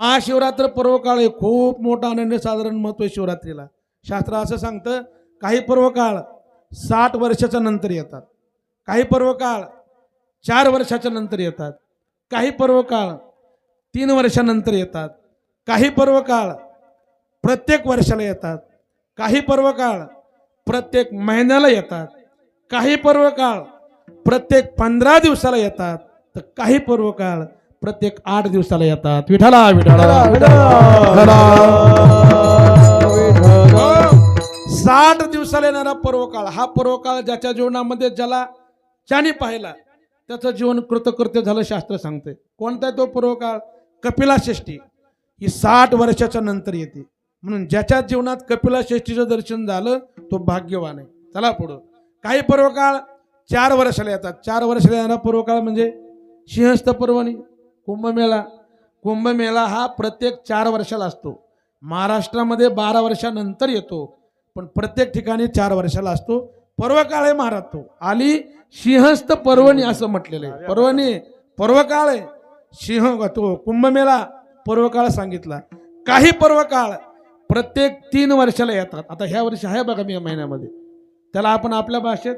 महाशिवरात्र पर्वकाळ हे खूप मोठा अनन्य साधारण महत्त्व आहे शिवरात्रीला. शास्त्र असं सांगतं काही पर्वकाळ साठ वर्षाच्या नंतर येतात. काही पर्व काळ चार वर्षाच्या नंतर येतात. काही पर्व काळ तीन वर्षानंतर येतात. काही पर्व काळ प्रत्येक वर्षाला येतात. काही पर्व काळ प्रत्येक महिन्याला येतात. काही पर्व काळ प्रत्येक पंधरा दिवसाला येतात. तर काही पर्वकाळ प्रत्येक आठ दिवसाला येतात. विठाला विठाला साठ दिवसाला येणारा पर्वकाळ हा पर्वकाळ ज्याच्या जीवनामध्ये ज्याला ज्याने पाहिला त्याचं जीवन कृतकृत्य झालं शास्त्र सांगते कोणता आहे तो पर्वकाळ कपिला षष्ठी ही साठ वर्षाच्या नंतर येते. म्हणून ज्याच्या जीवनात कपिला षष्ठीचं दर्शन झालं तो भाग्यवान आहे. चला पुढं. काही पर्वकाळ चार वर्षाला येतात. चार वर्षाला येणारा पर्वकाळ म्हणजे सिंहस्थ पर्वणी. कुंभमेळा. कुंभमेळा हा प्रत्येक चार वर्षाला असतो. महाराष्ट्रामध्ये बारा वर्षानंतर येतो पण प्रत्येक ठिकाणी चार वर्षाला असतो. पर्वकाळ आहे महाराज तो. आली सिंहस्थ पर्वणी असं म्हटलेलं आहे. पर्वणी पर्वकाळ आहे. सिंह तो कुंभमेळा पर्वकाळ सांगितला. काही पर्वकाळ प्रत्येक तीन वर्षाला येतात. आता ह्या वर्षी आहे बघा मी या महिन्यामध्ये. त्याला आपण आपल्या भाषेत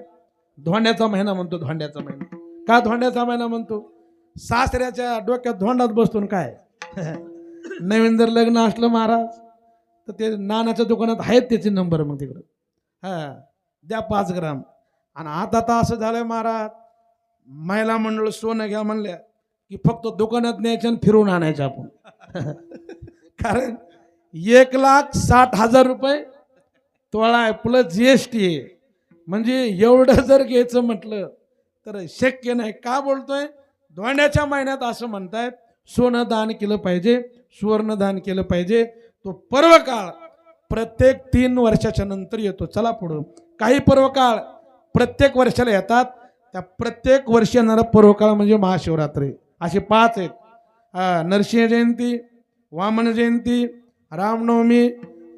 धोंड्याचा महिना म्हणतो धोंड्याचा महिना. का धोंड्याचा महिना म्हणतो? सासऱ्याच्या डोक्यात धोंडात बसतून काय? नवीन जर लग्न असलं महाराज तर ते नानाच्या दुकानात आहेत त्याचे नंबर मग तिकडं. हा द्या पाच ग्राम. आणि आता तर असं झालंय महाराज महिला मंडळ सोनं घ्या म्हणल्या की फक्त दुकानात न्यायचं आणि फिरून आणायचं आपण. कारण एक लाख साठ हजार रुपये तोळा आहे प्लस जी एस टी आहे. म्हणजे एवढं जर घ्यायचं म्हटलं तर शक्य नाही. का बोलतोय? धोंड्याच्या महिन्यात असं म्हणतायत सोनं दान केलं पाहिजे सुवर्ण दान केलं पाहिजे. तो पर्व काळ प्रत्येक तीन वर्षाच्या नंतर येतो. चला पुढं. काही पर्व काळ प्रत्येक वर्षाला येतात. त्या प्रत्येक वर्षी येणारा पर्वकाळ म्हणजे महाशिवरात्री. असे पाच आहेत. नरसिंह जयंती वामन जयंती रामनवमी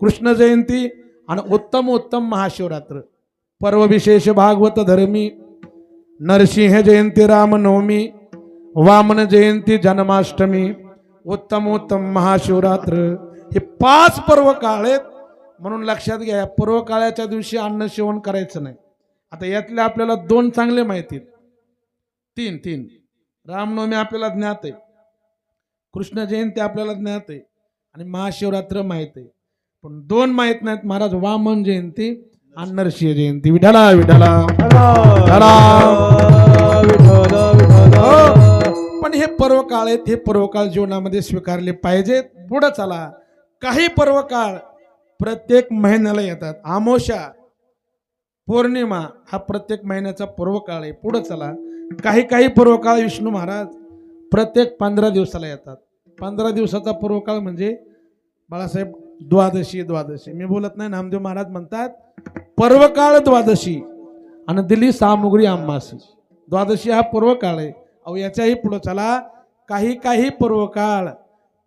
कृष्ण जयंती आणि उत्तम उत्तम महाशिवरात्र. पर्वविशेष भागवत धर्मी नरसिंह जयंती रामनवमी वामन जयंती जन्माष्टमी उत्तम उत्तम महाशिवरात्र हे पाच पर्व काळ आहेत. म्हणून लक्षात घ्या पर्व काळाच्या दिवशी अन्न सेवन करायचं नाही. आता यातले आपल्याला दोन चांगले माहिती तीन तीन. रामनवमी आपल्याला ज्ञात आहे. कृष्ण जयंती आपल्याला ज्ञात आहे. आणि महाशिवरात्र माहीत आहे. पण दोन माहीत नाहीत. महाराज वामन जयंती आणि नरसिंह जयंती. विठाला विठाला. पण हे पर्व काळ आहेत हे पर्व काळ जीवनामध्ये स्वीकारले पाहिजेत. पुढं चला. काही पर्व काळ प्रत्येक महिन्याला येतात. आमोशा पौर्णिमा हा प्रत्येक महिन्याचा पर्व काळ आहे. पुढं चला. काही काही पर्व काळ विष्णू महाराज प्रत्येक पंधरा दिवसाला येतात. पंधरा दिवसाचा पर्व काळ म्हणजे बाळासाहेब द्वादशी द्वादशी. मी बोलत नाही नामदेव महाराज म्हणतात पर्वकाळ द्वादशी आणि दिली सामुग्री आम्मासी द्वादशी हा पर्वकाळ आहे. अहो याच्याही पुढं चला. काही काही पूर्वकाळ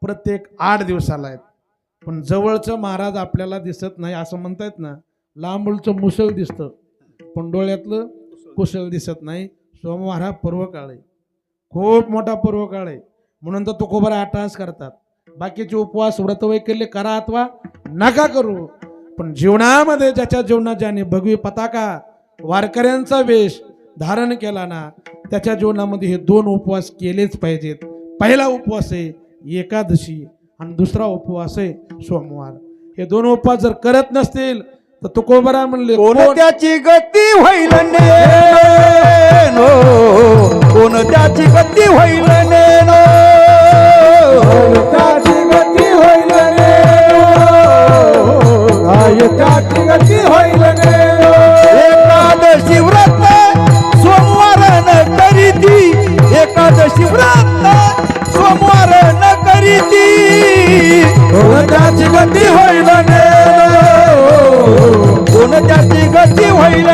प्रत्येक आठ दिवसाला आहेत. पण जवळचं महाराज आपल्याला दिसत नाही असं म्हणतायत ना लांबूलचं मुसळ दिसतं. पण डोळ्यातलं कुशल दिसत नाही. सोमवार हा पूर्वकाळ आहे. खूप मोठा पर्वकाळ आहे. म्हणून तर तुकोबर आठास करतात. बाकीचे उपवास व्रतवैकल्य करा अथवा नका करू. पण जीवनामध्ये ज्याच्या जीवनात ज्याने भगवी पताका वारकऱ्यांचा वेश धारण केला ना त्याच्या जीवनामध्ये हे दोन उपवास केलेच पाहिजेत. पहिला उपवास आहे एकादशी आणि दुसरा उपवास आहे सोमवार. हे दोन उपवास जर करत नसतील तर तुकोबरा म्हणले त्याची गती होईल न करीती गति गती होईल कोण गती होईल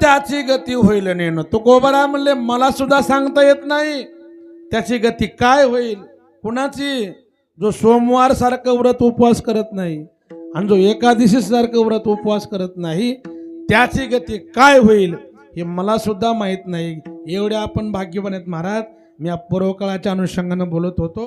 त्याची गती होईल तो तुकोबरा म्हणले मला सुद्धा सांगता येत नाही. त्याची गती काय होईल? कुणाची? जो सोमवार सारखं व्रत उपवास करत नाही आणि जो एकादशी सारखं व्रत उपवास करत नाही त्याची गती काय होईल हे मला सुद्धा माहीत नाही. एवढ्या आपण भाग्यवान आहेत महाराज. मी या पूर्वकाळाच्या अनुषंगानं बोलत होतो.